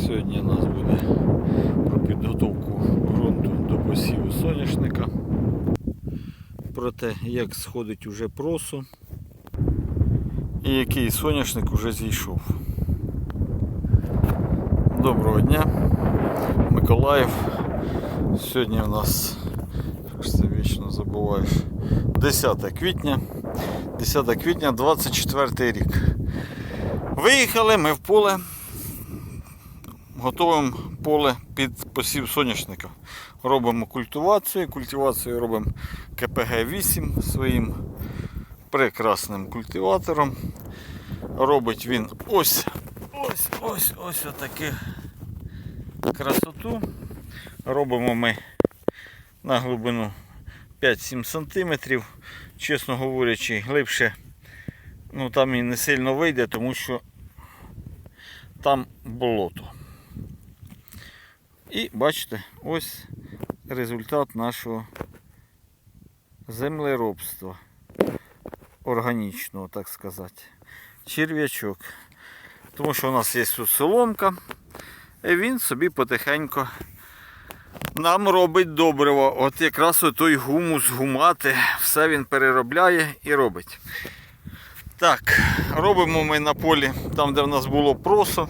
Сьогодні у нас буде про підготовку ґрунту до посіву соняшника. Про те, як сходить уже просу і який соняшник уже зійшов. Доброго дня, Миколаїв. Сьогодні у нас, ж це вічно забуваєш, 10 квітня. 10 квітня 24 рік. Виїхали ми в поле готуємо поле під посів соняшника. Робимо культивацію. Культивацію робимо КПГ-8 своїм прекрасним культиватором. Робить він ось ось ось ось отаку красоту. Робимо ми на глибину 5-7 см. Чесно говорячи, глибше ну, там і не сильно вийде, тому що там болото. І бачите, ось результат нашого землеробства органічного, так сказати. Черв'ячок. Тому що у нас є тут соломка, і він собі потихеньку нам робить добриво. От якраз той гумус, гумати, все він переробляє і робить. Так, робимо ми на полі, там де в нас було просо.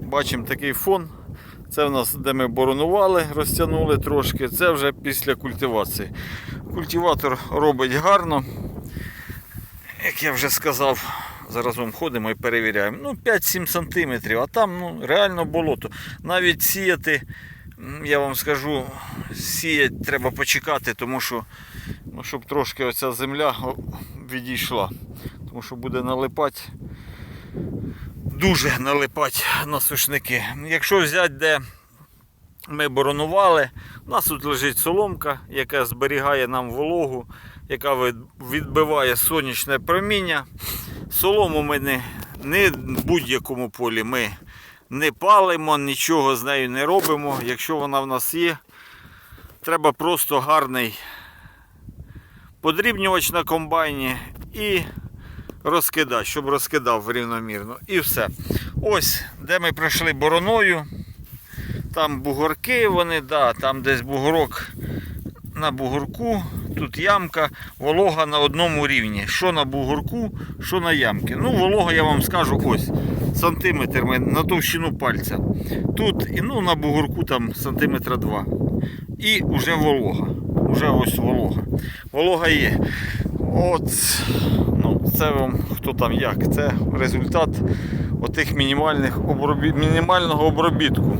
Бачимо такий фон. Це в нас, де ми боронували, розтягнули трошки. Це вже після культивації. Культиватор робить гарно. Як я вже сказав, зараз ходимо і перевіряємо. Ну, 5-7 см, а там ну, реально болото. Навіть сіяти, я вам скажу, сіяти треба почекати, тому що ну, щоб трошки оця земля відійшла. Тому що буде налипати дуже налипати на сушники. Якщо взяти, де ми боронували, у нас тут лежить соломка, яка зберігає нам вологу, яка відбиває сонячне проміння. Солому ми не, не в будь-якому полі ми не палимо, нічого з нею не робимо. Якщо вона в нас є, треба просто гарний подрібнювач на комбайні і розкидати, щоб розкидав рівномірно. І все. Ось, де ми пройшли бороною. Там бугорки вони, да, там десь бугорок на бугорку, тут ямка, волога на одному рівні. Що на бугорку, що на ямки. Ну, волога, я вам скажу, ось. Сантиметр на товщину пальця. Тут ну, на бугорку там сантиметра два. І вже волога. Уже ось волога. Волога є. От, ну, це вам хто там як. Це результат отих мінімальних обробі... мінімального обробітку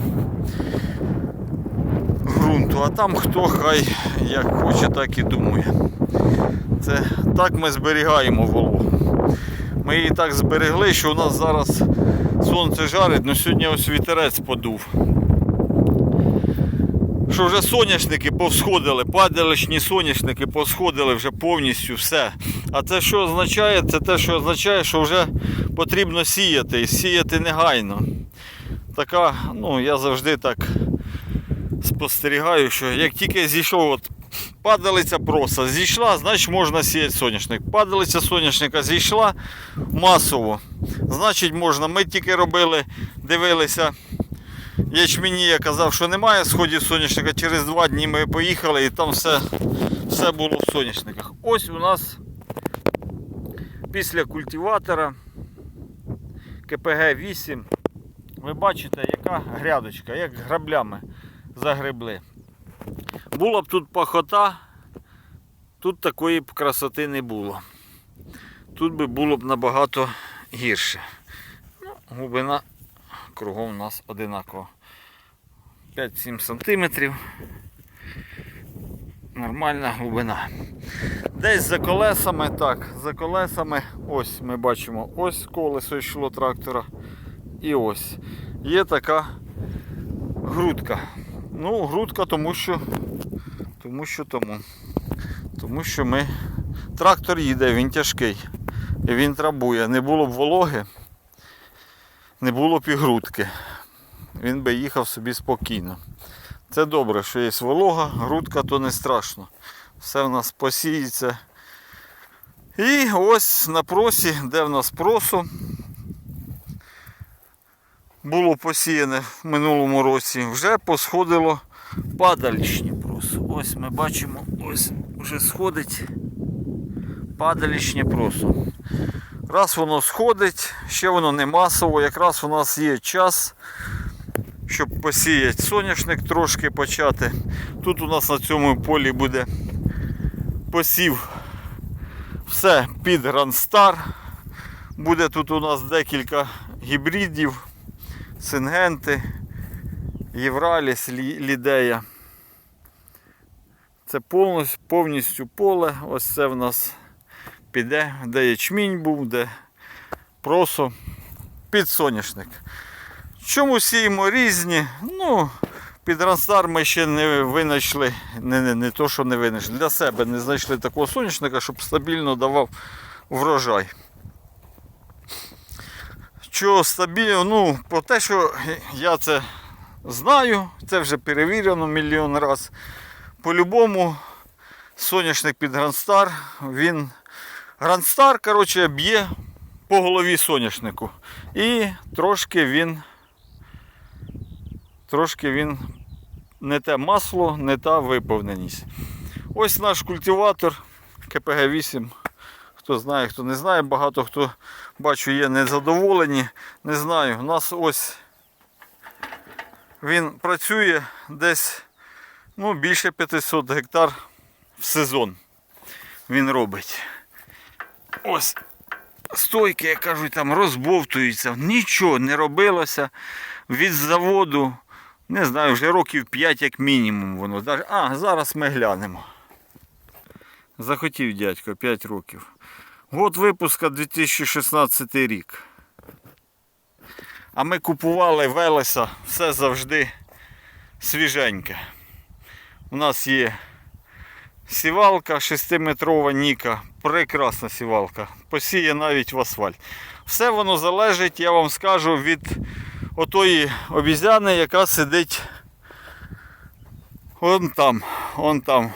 ґрунту. А там хто хай як хоче, так і думає. Це так ми зберігаємо вологу. Ми її так зберегли, що у нас зараз сонце жарить, але сьогодні ось вітерець подув. Що вже соняшники повсходили, падалищні соняшники повсходили вже повністю все. А це що означає? Це те, що означає, що вже потрібно сіяти і сіяти негайно. Така, ну я завжди так спостерігаю, що як тільки зійшов от падалиця проса, зійшла, значить можна сіяти соняшник. Падалиця соняшника зійшла масово. Значить можна. Ми тільки робили, дивилися. Ячмені я казав, що немає сходів соняшника. Через два дні ми поїхали і там все, все було в соняшниках. Ось у нас після культиватора КПГ-8. Ви бачите, яка грядочка, як граблями загребли. Була б тут пахота, тут такої б красоти не було. Тут би було б набагато гірше. Ну, глибина кругом у нас одинакова. 5-7 сантиметрів. Нормальна глибина. Десь за колесами, так, за колесами, ось ми бачимо, ось колесо йшло трактора. І ось. Є така грудка. Ну, грудка, тому що тому що тому. Тому що ми. Трактор їде, він тяжкий. Він трабує. Не було б вологи, не було б і грудки. Він би їхав собі спокійно. Це добре, що є волога, грудка, то не страшно. Все в нас посіється. І ось на просі, де в нас просо, було посіяне в минулому році, вже посходило падалішні просо. Ось ми бачимо, ось вже сходить падалішнє просо. Раз воно сходить, ще воно не масово, якраз у нас є час, щоб посіяти соняшник трошки почати. Тут у нас на цьому полі буде посів все під Грандстар. Буде тут у нас декілька гібридів, сингенти, Євраліс, Лідея. Це повністю, повністю поле. Ось це в нас піде, де ячмінь був, де просо під соняшник. Чому сіємо різні? Ну, під Ранстар ми ще не винайшли, не, не, не то, що не винайшли, для себе не знайшли такого соняшника, щоб стабільно давав врожай. Що стабільно, ну, про те, що я це знаю, це вже перевірено мільйон раз. По-любому, соняшник під Грандстар, він. Грандстар, коротше, б'є по голові соняшнику. І трошки він. Трошки він не те масло, не та виповненість. Ось наш культиватор КПГ-8. Хто знає, хто не знає, багато хто бачу є незадоволені. Не знаю. У нас ось він працює десь ну, більше 500 гектар в сезон. Він робить. Ось стойки, як кажуть, там розбовтуються. Нічого не робилося від заводу. Не знаю, вже років 5 як мінімум воно. А, зараз ми глянемо. Захотів дядько 5 років. Год випуска 2016 рік. А ми купували Велеса, все завжди свіженьке. У нас є сівалка 6-метрова Ніка, прекрасна сівалка. Посіє навіть в асфальт. Все воно залежить, я вам скажу, від отої обізяни, яка сидить вон там, вон там.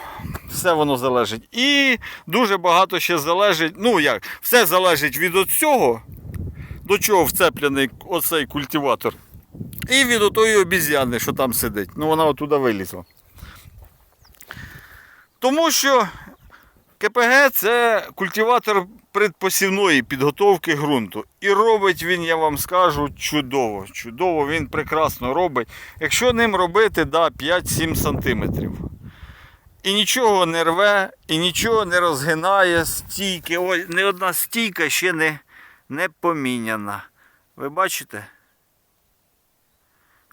Все воно залежить. І дуже багато ще залежить. Ну як, все залежить від цього, до чого вцеплений оцей культиватор. І від отої обізяни, що там сидить. Ну вона отуда вилізла. Тому що КПГ це культиватор предпосівної підготовки ґрунту. І робить він, я вам скажу, чудово. Чудово, він прекрасно робить. Якщо ним робити да, 5-7 см. І нічого не рве, і нічого не розгинає стійки. Ой, не одна стійка ще не, не поміняна. Ви бачите?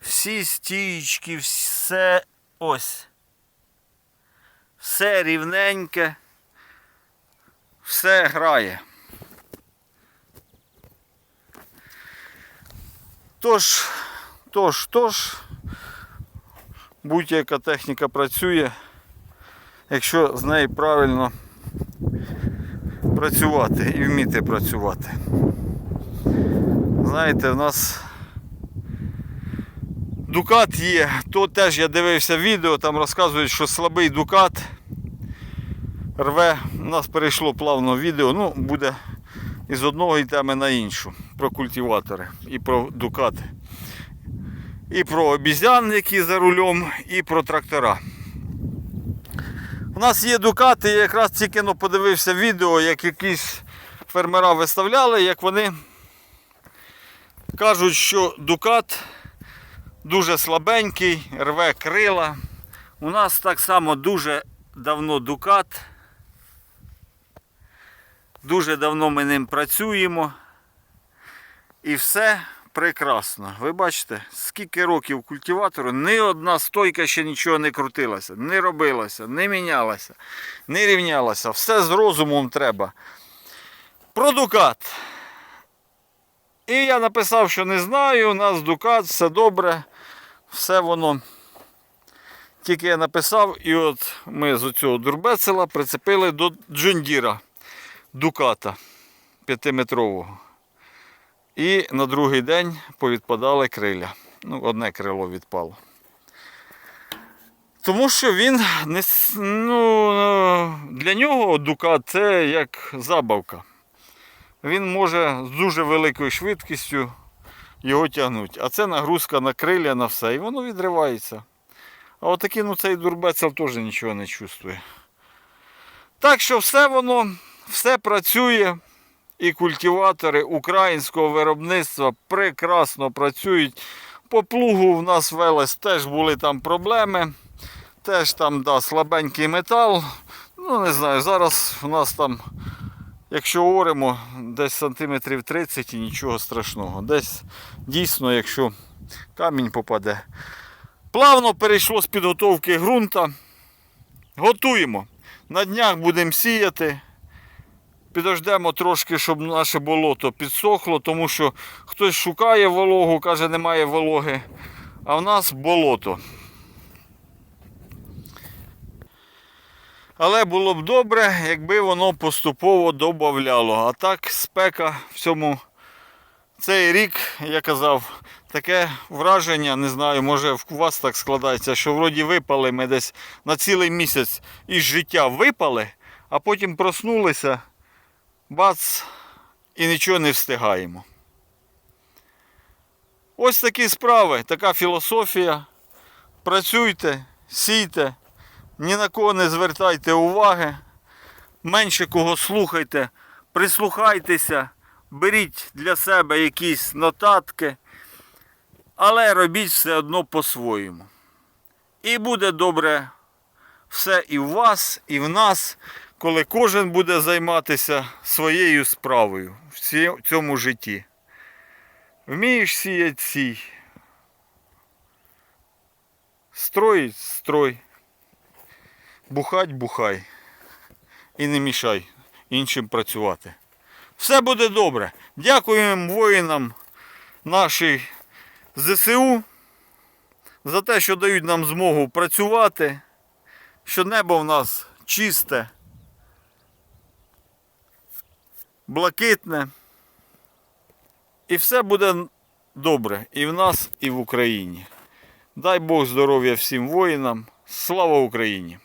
Всі стійки, все ось. Все рівненьке, все грає. Тож, тож, тож, будь-яка техніка працює, якщо з нею правильно працювати і вміти працювати. Знаєте, в нас Дукат є, то теж я дивився відео, там розказують, що слабий дукат рве. У нас перейшло плавно відео, ну буде із одного теми на іншу. Про культиватори і про дукати. І про обізян, які за рулем, і про трактора. У нас є дукати, я якраз тільки ну, подивився відео, як якісь фермера виставляли, як вони кажуть, що дукат дуже слабенький, рве крила. У нас так само дуже давно дукат. Дуже давно ми ним працюємо. І все прекрасно. Ви бачите, скільки років культиватору, ні одна стойка ще нічого не крутилася, не робилася, не мінялася, не рівнялася. Все з розумом треба. Про дукат. І я написав, що не знаю, у нас дукат, все добре, все воно. Тільки я написав, і от ми з цього дурбецела прицепили до джундіра дуката п'ятиметрового. І на другий день повідпадали криля. Ну, одне крило відпало. Тому що він не, ну, для нього дукат це як забавка. Він може з дуже великою швидкістю його тягнуть. А це нагрузка на крилля, на все, і воно відривається. А отакий, ну цей дурбецел теж нічого не чувствує. Так що все воно, все працює. І культиватори українського виробництва прекрасно працюють. По плугу в нас велес теж були там проблеми. Теж там да, слабенький метал. Ну, не знаю, зараз у нас там, якщо оремо, десь сантиметрів 30 і нічого страшного. Десь дійсно, якщо камінь попаде. Плавно перейшло з підготовки ґрунта. Готуємо. На днях будемо сіяти. Підождемо трошки, щоб наше болото підсохло, тому що хтось шукає вологу, каже, немає вологи, а в нас болото. Але було б добре, якби воно поступово додавало. А так спека в цьому цей рік, я казав, таке враження, не знаю, може у вас так складається, що вроді випали ми десь на цілий місяць із життя випали, а потім проснулися, бац, і нічого не встигаємо. Ось такі справи, така філософія. Працюйте, сійте, ні на кого не звертайте уваги, менше кого слухайте, прислухайтеся, беріть для себе якісь нотатки, але робіть все одно по-своєму. І буде добре все і в вас, і в нас, коли кожен буде займатися своєю справою в цьому житті. Вмієш сіять сій. Строїть строй. Бухать бухай. І не мішай іншим працювати. Все буде добре. Дякуємо воїнам нашої ЗСУ за те, що дають нам змогу працювати, що небо в нас чисте, блакитне. І все буде добре і в нас, і в Україні. Дай Бог здоров'я всім воїнам. Слава Україні!